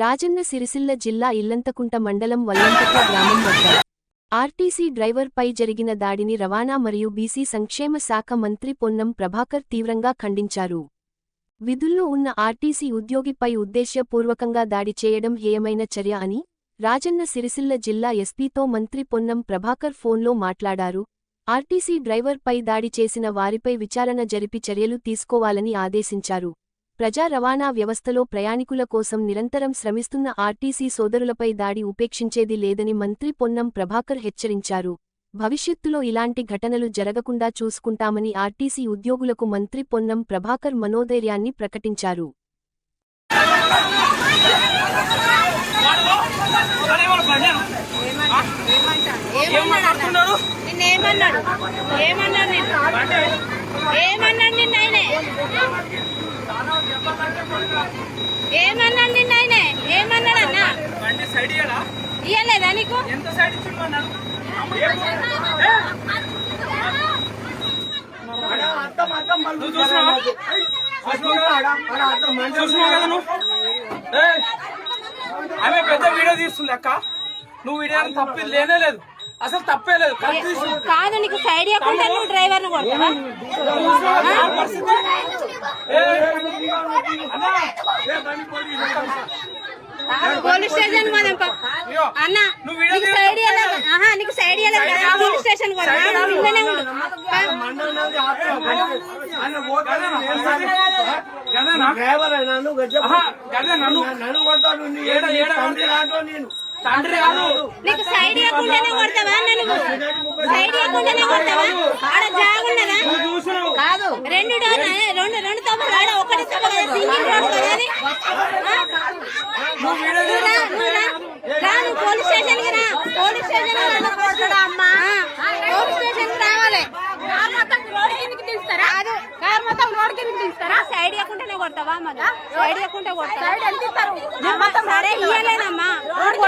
రాజన్న సిరిసిల్ల జిల్లా ఇల్లంతకుంట మండలం వల్లంతక గ్రామం వద్ద. ఆర్టీసీ డ్రైవర్పై జరిగిన దాడిని రవాణా మరియు బీసీ సంక్షేమ శాఖ మంత్రి పొన్నం ప్రభాకర్ తీవ్రంగా ఖండించారు. విధుల్లో ఉన్న ఆర్టీసీ ఉద్యోగిపై ఉద్దేశ్యపూర్వకంగా దాడి చేయడం హేయమైన చర్య అని రాజన్న సిరిసిల్ల జిల్లా ఎస్పీతో మంత్రి పొన్నం ప్రభాకర్ ఫోన్లో మాట్లాడారు. ఆర్టీసీ డ్రైవర్పై దాడి చేసిన వారిపై విచారణ జరిపి చర్యలు తీసుకోవాలని ఆదేశించారు. ప్రజా రవాణా వ్యవస్థలో ప్రయాణికుల కోసం నిరంతరం శ్రమిస్తున్న ఆర్టీసీ సోదరులపై దాడి ఉపేక్షించేది లేదని మంత్రి పొన్నం ప్రభాకర్ హెచ్చరించారు భవిష్యత్తులో ఇలాంటి ఘటనలు జరగకుండా చూసుకుంటామని ఆర్టీసీ ఉద్యోగులకు మంత్రి పొన్నం ప్రభాకర్ మనోధైర్యాన్ని ప్రకటించారు ఏమన్నాడు ఏమన్నాడు ఏమన్నాడు నిన్న ఆయనే ఏమన్నాడు నిన్ను ఆయనే? ఏమన్నాడు అన్న? ఇయ్యలేదా నీకు? చూసినావా? కదా నువ్వు? ఆమె పెద్ద వీడియో తీస్తుంది అక్క. నువ్వు వీడియో తప్పేది లేనే లేదు. అసలు తప్పే లేదు. కాదు నీకు సైడ్ ఇవ్వకుండా నువ్వు డ్రైవర్ను కొడతావా పోలీస్ స్టేషన్ పోదాం. అన్న నువ్వు వీడియో నీకు సైడ్ ఆహా నీకు సైడ్ పోలీస్ స్టేషన్ పోదాం. ఉండు. నన్ను తండ్రి లాంటో నేను. తండ్రి కాదు. నీకు సైడ్ ఇవ్వకుండానే కొడతావా అన్న నువ్వు? సైడ్ ఇవ్వకుండానే కొడతావా? ఆడ జాగున్నదా? రెండు రెండు రెండు ఒకటి సింగిల్ రోడ్ రా, నువ్వు. రా. నువ్వు పోలీస్ స్టేషన్కి రా పోలీస్ స్టేషన్ అమ్మా. పోలీస్ స్టేషన్కి రావాలి కార్ మొత్తం రోడ్ కిందకి తీస్తారా? కార్ మొత్తం రోడ్ కిందకి తీస్తారా? సైడ్ ఇవ్వకుండానే కొడతావా మళ్ళా సైడ్ ఇవ్వకుంటే కొడతారా సరే ఇయ్యలేదమ్మా. రోడ్